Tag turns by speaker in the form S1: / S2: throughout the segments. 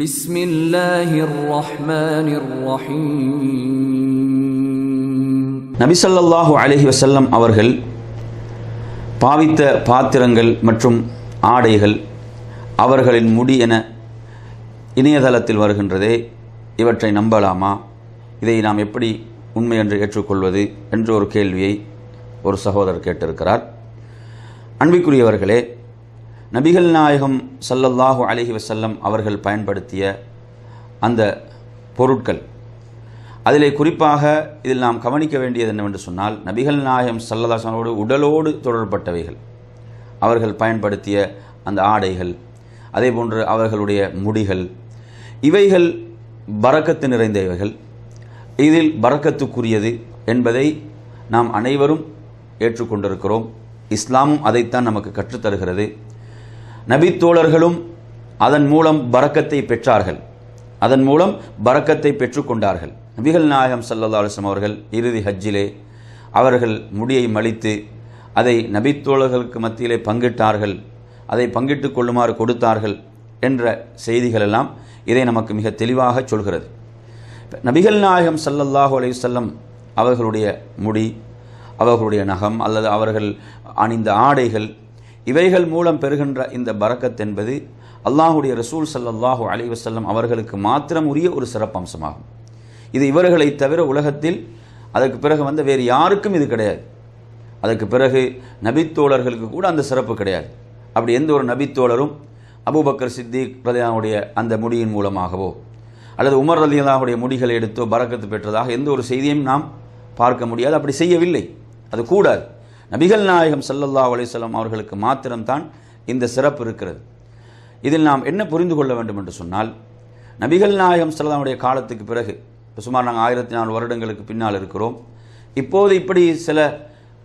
S1: بسم الله الرحمن الرحيم
S2: நபிசல்லாஹு அலைஹி வஸல்லம் அவர்கள் பாவித்த பாத்திரங்கள் மற்றும் ஆடைகள் அவர்களின் முடி என இணையதளத்தில் வருகின்றதே இவற்றை நம்பலாமா இதை நாம் எப்படி உண்மை என்று ஏற்றுக்கொள்வது என்ற ஒரு கேள்வியை ஒரு சகோதரர் கேட்டிருக்கிறார் அன்பிற்குரியவர்களே நபிகள் நாயகம் சல்லல்லாஹு அலஹி வசல்லம் அவர்கள் பயன்படுத்திய அந்த பொருட்கள். அதிலே குறிப்பாக இதில் நாம் கவனிக்க வேண்டியது என்னவென்று சொன்னால் நபிகள் நாயகம் சல்லதாசனோடு உடலோடு தொடர்பட்டவைகள். அவர்கள் பயன்படுத்திய அந்த ஆடைகள் அதே போன்று அவர்களுடைய முடிகள் இவைகள் பறக்கத்து நிறைந்தவைகள். இதில் பறக்கத்துக்குரியது என்பதை நாம் அனைவரும் ஏற்றுக்கொண்டிருக்கிறோம். இஸ்லாமும் அதைத்தான் நமக்கு கற்றுத்தருகிறது. நபித்தோழர்களும் அதன் மூலம் பறக்கத்தை பெற்றார்கள். அதன் மூலம் பறக்கத்தை பெற்றுக்கொண்டார்கள். நபிகள் நாயகம் சல்லா அலுவலம் அவர்கள் இறுதி ஹஜ்ஜிலே அவர்கள் முடியை மலித்து அதை நபித்தோழர்களுக்கு மத்தியிலே பங்கிட்டார்கள். அதை பங்கிட்டுக் கொள்ளுமாறு கொடுத்தார்கள் என்ற செய்திகள் எல்லாம் இதை நமக்கு மிக தெளிவாக சொல்கிறது. நபிகள் நாயகம் சல்லல்லாஹு அலையுசல்லம் அவர்களுடைய முடி அவர்களுடைய நகம் அல்லது அவர்கள் அணிந்த ஆடைகள் இவைகள் மூலம் பெறுகின்ற இந்த பரக்கத் என்பது அல்லாஹுடைய ரசூல் சல்லாஹூ அலைஹி வஸல்லம் அவர்களுக்கு மாத்திரம் உரிய ஒரு சிறப்பம்சமாகும். இது இவர்களை தவிர உலகத்தில் அதற்கு பிறகு வந்த வேறு யாருக்கும் இது கிடையாது. அதற்கு பிறகு நபித்தோழர்களுக்கு கூட அந்த சிறப்பு கிடையாது. அப்படி எந்த ஒரு நபித்தோழரும் அபுபக்கர் சித்திக் ரலியல்லாஹுடைய அந்த முடியின் மூலமாகவோ அல்லது உமர் ரலியல்லாஹுடைய முடிகளை எடுத்தோ பறக்கத்து பெற்றதாக எந்த ஒரு செய்தியும் நாம் பார்க்க முடியாது. அப்படி செய்யவில்லை. அது கூடாது. நபிகள் நாயகம் சல்லல்லா அலிசல்லாம் அவர்களுக்கு மாத்திரம்தான் இந்த சிறப்பு இருக்கிறது. இதில் நாம் என்ன புரிந்து கொள்ள வேண்டும் என்று சொன்னால் நபிகள் நாயகம் ஸல்லல்லாஹுடைய காலத்துக்கு பிறகு இப்போ சுமார் நாங்கள் ஆயிரத்தி நாலு வருடங்களுக்கு பின்னால் இருக்கிறோம். இப்போது இப்படி சில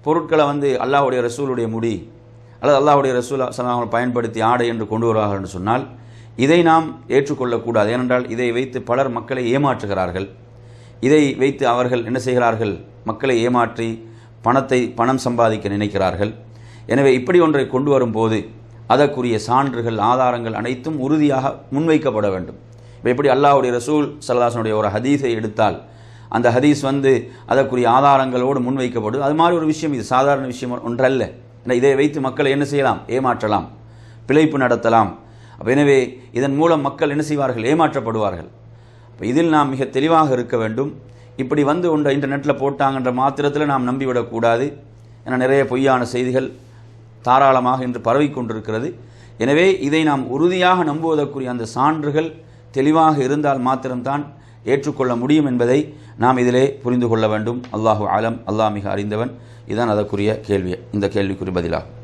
S2: பொருட்களை வந்து அல்லாஹுடைய ரசூலுடைய முடி அல்லது அல்லாஹுடைய ரசூல் சலாம் பயன்படுத்தி ஆடை என்று கொண்டு வருவார்கள் என்று சொன்னால் இதை நாம் ஏற்றுக்கொள்ளக்கூடாது. ஏனென்றால் இதை வைத்து பலர் மக்களை ஏமாற்றுகிறார்கள். இதை வைத்து அவர்கள் என்ன செய்கிறார்கள்? மக்களை ஏமாற்றி பணத்தை பணம் சம்பாதிக்க நினைக்கிறார்கள். எனவே இப்படி ஒன்றை கொண்டு வரும்போது அதற்குரிய சான்றுகள் ஆதாரங்கள் அனைத்தும் உறுதியாக முன்வைக்கப்பட வேண்டும். இப்போ எப்படி அல்லாஹுடைய ரசூல் சல்லாசனுடைய ஒரு ஹதீஸை எடுத்தால் அந்த ஹதீஸ் வந்து அதற்குரிய ஆதாரங்களோடு முன்வைக்கப்படும் அது மாதிரி ஒரு விஷயம் இது சாதாரண விஷயம் ஒன்றல்ல. இதை வைத்து மக்களை என்ன செய்யலாம்? ஏமாற்றலாம். பிழைப்பு நடத்தலாம். அப்போ எனவே இதன் மூலம் மக்கள் என்ன செய்வார்கள்? ஏமாற்றப்படுவார்கள். இப்போ இதில் நாம் மிக தெளிவாக இருக்க வேண்டும். இப்படி வந்து ஒன்றை இன்டர்நெட்டில் போட்டாங்கன்ற மாத்திரத்தில் நாம் நம்பிவிடக்கூடாது என நிறைய பொய்யான செய்திகள் தாராளமாக இன்று பரவிக்கொண்டிருக்கிறது எனவே இதை நாம் உறுதியாக நம்புவதற்குரிய அந்த சான்றுகள் தெளிவாக இருந்தால் மாத்திரம்தான் ஏற்றுக்கொள்ள முடியும் என்பதை நாம் இதிலே புரிந்து கொள்ள வேண்டும். அல்லாஹு ஆலம். அல்லாஹ் மிக அறிந்தவன். இதுதான் அதற்குரிய கேள்வி. இந்த கேள்விக்குரிய பதிலாகும்.